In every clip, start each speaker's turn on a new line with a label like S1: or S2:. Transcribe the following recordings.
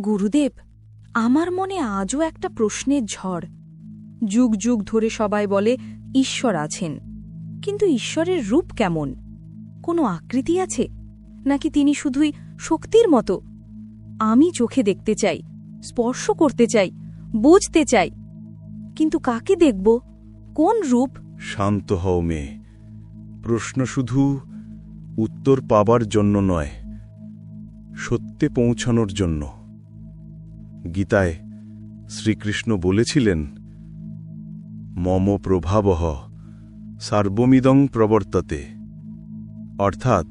S1: গুরুদেব, আমার মনে আজও একটা প্রশ্নের ঝড়। যুগ যুগ ধরে সবাই বলে, ঈশ্বর আছেন। কিন্তু ঈশ্বরের রূপ কেমন? কোনো আকৃতি আছে? নাকি তিনি শুধুই শক্তির মতো? আমি চোখে দেখতে চাই, স্পর্শ করতে চাই, বুঝতে চাই। কিন্তু কাকে দেখব? কোন রূপ?
S2: শান্ত হও মেয়ে। প্রশ্ন শুধু উত্তর পাবার জন্য নয়, সত্যে পৌঁছানোর জন্য। গীতায় শ্রীকৃষ্ণ বলেছিলেন, মম প্রভাবহ সার্বমিদং প্রবর্ততে। অর্থাৎ,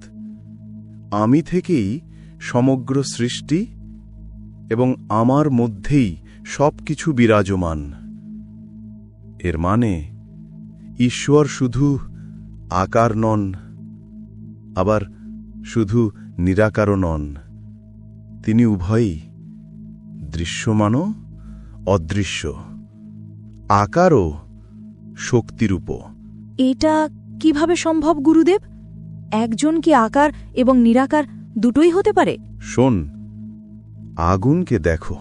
S2: আমি থেকেই সমগ্র সৃষ্টি এবং আমার মধ্যেই সব কিছু বিরাজমান। এর মানে ঈশ্বর শুধু আকার নন, আবার শুধু নিরাকারও নন, তিনি উভয়ই দৃশ্যমানও অদৃশ্য আকারও শক্তিরূপ
S1: এটা কীভাবে সম্ভব গুরুদেব? একজন কি আকার এবং নিরাকার দুটোই হতে পারে?
S2: শোন আগুনকে দেখো।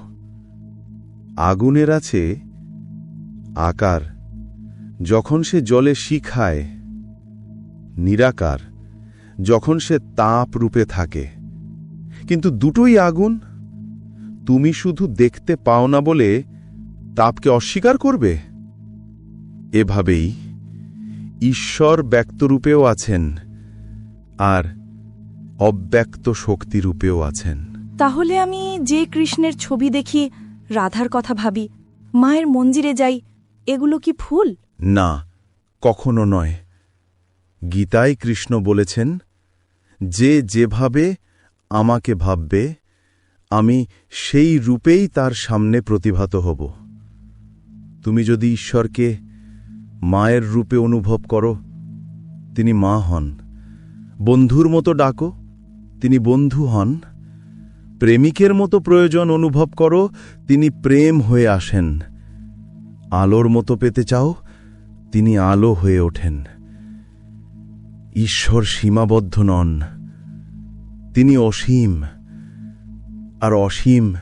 S2: আগুনের আছে আকার। যখন সে জলে শিখায় নিরাকার। যখন সে তাপ রূপে থাকে। কিন্তু দুটোই আগুন? তুমি শুধু দেখতে পাও না বলে তাপকে অস্বীকার করবে? এভাবেই ঈশ্বর ব্যক্তরূপেও আছেন আর অব্যক্ত শক্তিরূপেও আছেন।
S1: তাহলে আমি যে কৃষ্ণের ছবি দেখি রাধার কথা ভাবি মায়ের মন্দিরে যাই এগুলো কি ফুল?
S2: না কখনো নয়। গীতায় কৃষ্ণ বলেছেন যে যেভাবে আমাকে ভাববে আমি সেই রূপেই তার সামনে প্রতিভাত হব। তুমি যদি ঈশ্বরকে মায়ের রূপে অনুভব করো, তিনি মা হন। বন্ধুর মতো ডাকো, তিনি বন্ধু হন। প্রেমিকের মতো প্রয়োজন অনুভব করো, তিনি প্রেম হয়ে আসেন। আলোর মতো পেতে চাও, তিনি আলো হয়ে ওঠেন। ঈশ্বর সীমাবদ্ধ নন, তিনি অসীম। আর অসীম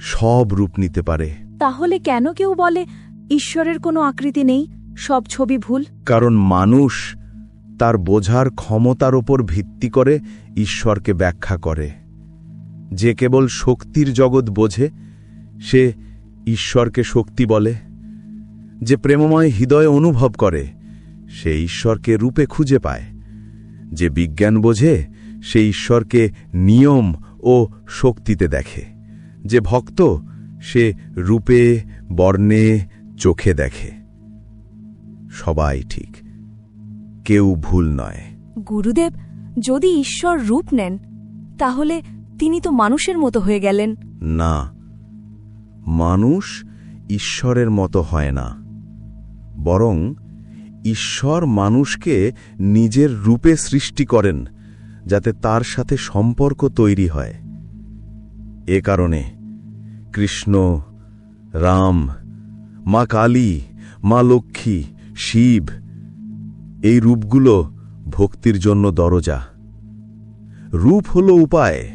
S2: সব রূপ নিতে পারে।
S1: তাহলে কেন কেউ বলে ঈশ্বরের কোনো আকৃতি নেই সব ছবি ভুল?
S2: কারণ মানুষ তার বোঝার ক্ষমতার ওপর ভিত্তি করে ঈশ্বরকে ব্যাখ্যা করে। যে কেবল শক্তির জগৎ বোঝে সে ঈশ্বরকে শক্তি বলে। যে প্রেমময় হৃদয় অনুভব করে সে ঈশ্বরকে রূপে খুঁজে পায়। যে বিজ্ঞান বোঝে সে ঈশ্বরকে নিয়ম ও শক্তিতে দেখে। যে ভক্ত সে রূপে বর্ণে চোখে দেখে। সবাই ঠিক। কেউ ভুল নয়।
S1: গুরুদেব যদি ঈশ্বর রূপ নেন তাহলে তিনি তো মানুষের মতো হয়ে গেলেন।
S2: না। মানুষ ঈশ্বরের মতো হয় না। বরং ঈশ্বর মানুষকে নিজের রূপে সৃষ্টি করেন। যাতে তার সাথে সম্পর্ক তৈরি হয়। এ কারণে কৃষ্ণ রাম মা কালী মা লক্ষ্মী শিব এই রূপগুলো ভক্তির জন্য দরজা। রূপ হল উপায়।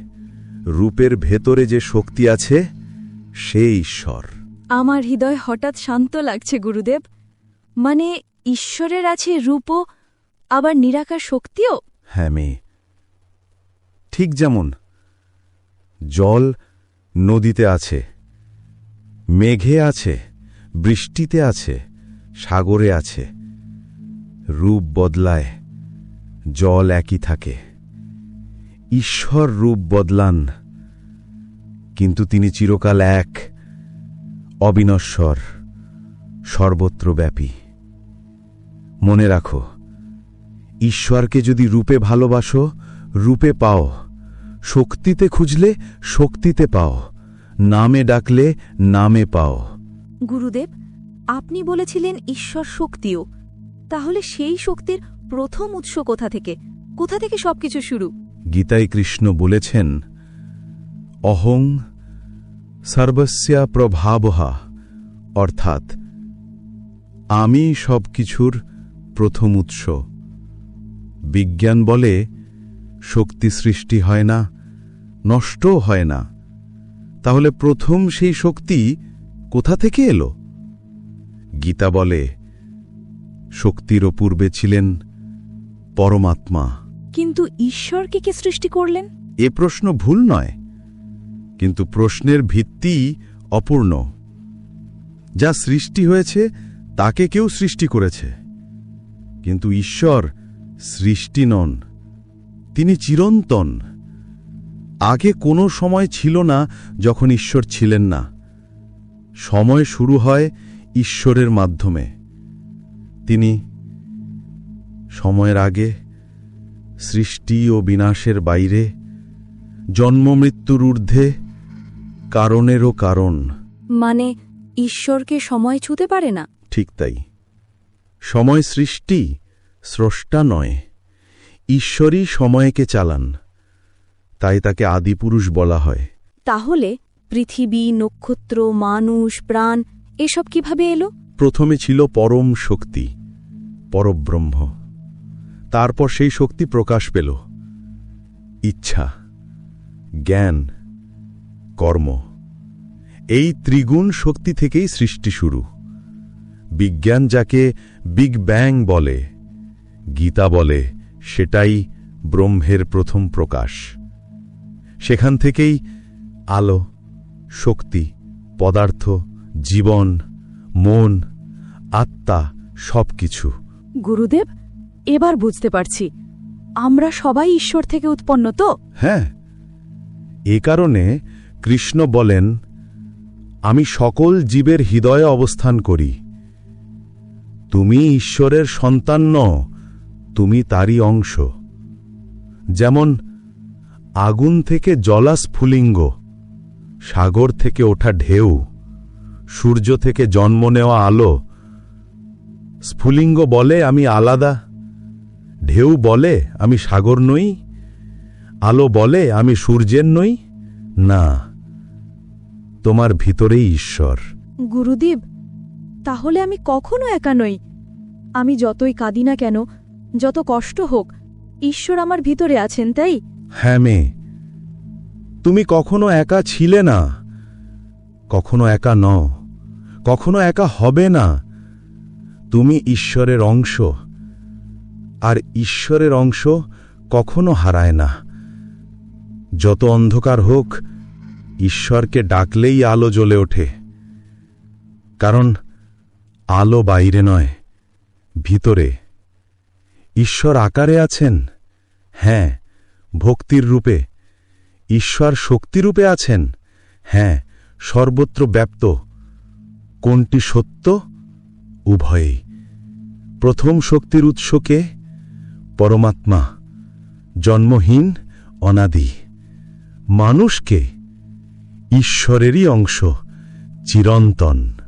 S2: রূপের ভেতরে যে শক্তি আছে সে ঈশ্বর।
S1: আমার হৃদয় হঠাৎ শান্ত লাগছে গুরুদেব। মানে ঈশ্বরের আছে রূপও আবার নিরাকার শক্তিও?
S2: হ্যাঁ মেয়ে। ঠিক যেমন জল নদীতে আছে, মেঘে আছে, বৃষ্টিতে আছে, সাগরে আছে, রূপ বদলায়, জল একই থাকে। ঈশ্বর রূপ বদলান, কিন্তু তিনি চিরকাল এক, অবিনশ্বর সর্বত্র ব্যাপী মনে রাখো ঈশ্বরকে যদি রূপে ভালোবাসো রূপে পাও। শক্তিতে খুঁজলে শক্তিতে পাও। নামে ডাকলে নামে পাও।
S1: গুরুদেব আপনি বলেছিলেন ঈশ্বর শক্তিও। তাহলে সেই শক্তির প্রথম উৎস কোথা থেকে? কোথা থেকে সবকিছু শুরু?
S2: গীতায় কৃষ্ণ বলেছেন অহং সর্বস্যা প্রভাবহা অর্থাৎ আমি সব কিছুর প্রথম উৎস। বিজ্ঞান বলে শক্তি সৃষ্টি হয় না নষ্টও হয় না। তাহলে প্রথম সেই শক্তি কোথা থেকে এলো? গীতা বলে শক্তিরও পূর্বে ছিলেন পরমাত্মা।
S1: কিন্তু ঈশ্বরকে কে সৃষ্টি করলেন?
S2: এ প্রশ্ন ভুল নয় কিন্তু প্রশ্নের ভিত্তি অপূর্ণ। যা সৃষ্টি হয়েছে তাকে কেউ সৃষ্টি করেছে। কিন্তু ঈশ্বর সৃষ্টি নন তিনি চিরন্তন। আগে কোনো সময় ছিল না যখন ঈশ্বর ছিলেন না। সময় শুরু হয় ঈশ্বরের মাধ্যমে। তিনি সময়ের আগে সৃষ্টি ও বিনাশের বাইরে জন্মমৃত্যুর ঊর্ধ্বে কারণেরও কারণ।
S1: মানে ঈশ্বরকে সময় ছুতে পারে না?
S2: ঠিক তাই। সময় সৃষ্টি স্রষ্টা নয় ঈশ্বরই সময়কে চালান তাই তাকে আদিপুরুষ বলা হয়।
S1: তাহলে পৃথিবী নক্ষত্র মানুষ প্রাণ এসব কীভাবে এলো?
S2: প্রথমে ছিল পরম শক্তি পরব্রহ্ম। তারপর সেই শক্তি প্রকাশ পেল। ইচ্ছা জ্ঞান কর্ম। এই ত্রিগুণ শক্তি থেকেই সৃষ্টি শুরু। বিজ্ঞান যাকে বিগ ব্যাং বলে গীতা বলে সেটাই ব্রহ্মের প্রথম প্রকাশ। সেখান থেকেই আলো শক্তি পদার্থ জীবন মন আত্মা সবকিছু।
S1: গুরুদেব এবার বুঝতে পারছি। আমরা সবাই ঈশ্বর থেকে উৎপন্ন তো?
S2: হ্যাঁ। এ কারণে কৃষ্ণ বলেন আমি সকল জীবের হৃদয়ে অবস্থান করি। তুমি ঈশ্বরের সন্তান ন তুমি তারই অংশ। যেমন আগুন থেকে জলাস্ফুলিঙ্গ সাগর থেকে ওঠা ঢেউ, সূর্য থেকে জন্ম নেওয়া আলো। স্ফুলিঙ্গ বলে আমি আলাদা, ঢেউ বলে আমি সাগর নই, আলো বলে আমি সূর্যের নই। না, তোমার ভিতরেই ঈশ্বর।
S1: গুরুদেব, তাহলে আমি কখনো একা নই। আমি যতই কাঁদি না কেন যত কষ্ট হোক, ঈশ্বর আমার ভিতরে আছেন, তাই?
S2: হ্যাঁ মেয়ে। তুমি কখনো একা ছিলে না। কখনো একা ন কখনো একা হবে না। তুমি ঈশ্বরের অংশ। আর ঈশ্বরের অংশ কখনো হারায় না। যত অন্ধকার হোক, ঈশ্বরকে ডাকলেই আলো জ্বলে ওঠে। কারণ, আলো বাইরে নয়, ভিতরে। ঈশ্বর আকারে আছেন? হ্যাঁ ভক্তির রূপে। ঈশ্বর শক্তিরূপে আছেন? হ্যাঁ সর্বত্র ব্যাপ্ত। কোনটি সত্য? উভয়েই। প্রথম শক্তির উৎসকে পরমাত্মা। জন্মহীন, অনাদি। মানুষকে ঈশ্বরেরই অংশ, চিরন্তন।